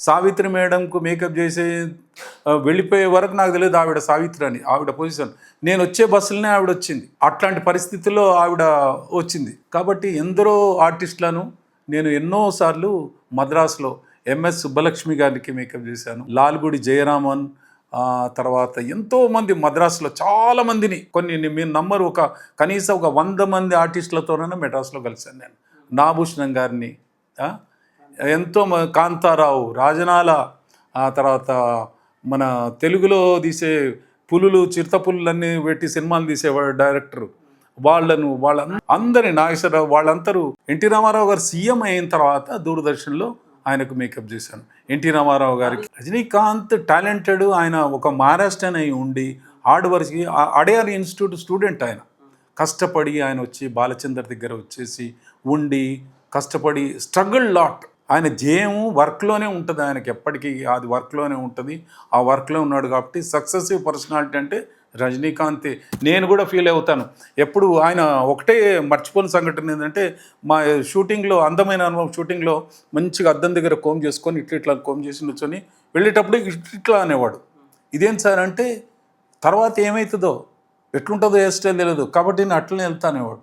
Savitri మేడంకు makeup చేసే వెళ్ళిపోయే వరకు నాకు తెలియదు ఆవిడ సావిత్రి అని ఆవిడ పొజిషన్ నేను వచ్చే బస్సులనే ఆవిడ వచ్చింది. అట్లాంటి పరిస్థితుల్లో ఆవిడ వచ్చింది. కాబట్టి ఎందరో ఆర్టిస్టులను నేను ఎన్నోసార్లు మద్రాసులో ఎంఎస్ సుబ్బలక్ష్మి గారికి మేకప్ చేశాను. లాల్గుడి జయరామన్ తర్వాత ఎంతోమంది మద్రాసులో చాలా మందిని కొన్ని ని- మీరు నమ్మరు ఒక కనీసం ఒక వంద మంది ఆర్టిస్టులతోనైనా మెడ్రాస్లో కలిశాను నేను. నాభూషణం గారిని ఎంతో మ- కాంతారావు రాజనాల ఆ తర్వాత మన తెలుగులో తీసే పులులు చిరుతపులులన్నీ పెట్టి సినిమాలు తీసేవాడు డైరెక్టర్. వాళ్ళను వాళ్ళ అందరి నాగేశ్వరరావు వాళ్ళందరూ ఎన్టీ రామారావు గారు సీఎం అయిన తర్వాత దూరదర్శన్లో ఆయనకు మేకప్ చేశాను. ఎన్టీ రామారావు గారికి. రజనీకాంత్ టాలెంటెడ్ ఆయన ఒక మహారాష్ట్రన్ అయి ఉండి hard work Adyar institute student ఆయన. కష్టపడి ఆయన వచ్చి బాలచందర్ దగ్గర వచ్చేసి ఉండి కష్టపడి స్ట్రగుల్ లాట్ ఆయన ధ్యేయం వర్క్లోనే ఉంటుంది ఆయనకి ఎప్పటికీ అది వర్క్లోనే ఉంటుంది. ఆ వర్క్లో ఉన్నాడు కాబట్టి సక్సెసివ్ పర్సనాలిటీ అంటే రజనీకాంత్ నేను కూడా ఫీల్ అవుతాను. ఎప్పుడు ఆయన ఒకటే మర్చిపోని సంఘటన ఏంటంటే మా షూటింగ్లో అందమైన అనుభవం షూటింగ్లో మంచిగా అద్దం దగ్గర కోమ్ చేసుకొని ఇట్లా ఇట్లా కోమ్ చేసి కూర్చొని వెళ్ళేటప్పుడు ఇట్లా ఇట్లా అనేవాడు. ఇదేం సార్ అంటే తర్వాత ఏమవుతుందో ఎట్లుంటుందో హెయిర్ స్టైల్ తెలియదు కాబట్టి నేను అట్లనే వెళ్తానేవాడు.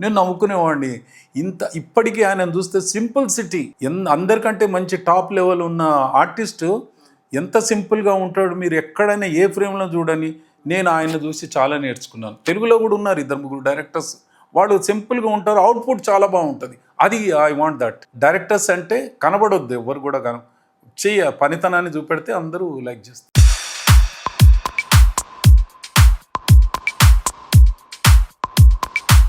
నేను నవ్వుకునేవాడిని. ఇంత ఇప్పటికీ ఆయన చూస్తే సింపుల్ సిటీ. ఎన్ అందరికంటే మంచి టాప్ లెవెల్ ఉన్న ఆర్టిస్టు ఎంత సింపుల్గా ఉంటాడు మీరు ఎక్కడైనా ఏ ఫ్రేమ్లో చూడని నేను ఆయన చూసి చాలా నేర్చుకున్నాను. తెలుగులో కూడా ఉన్నారు ఇద్దరు ముగ్గురు డైరెక్టర్స్. వాళ్ళు సింపుల్గా ఉంటారు అవుట్పుట్ చాలా బాగుంటుంది. అది ఐ వాంట్ దట్. డైరెక్టర్స్ అంటే కనబడొద్దు ఎవరు కూడా కన చెయ్య పనితనాన్ని చూపెడితే అందరూ లైక్ చేస్తారు.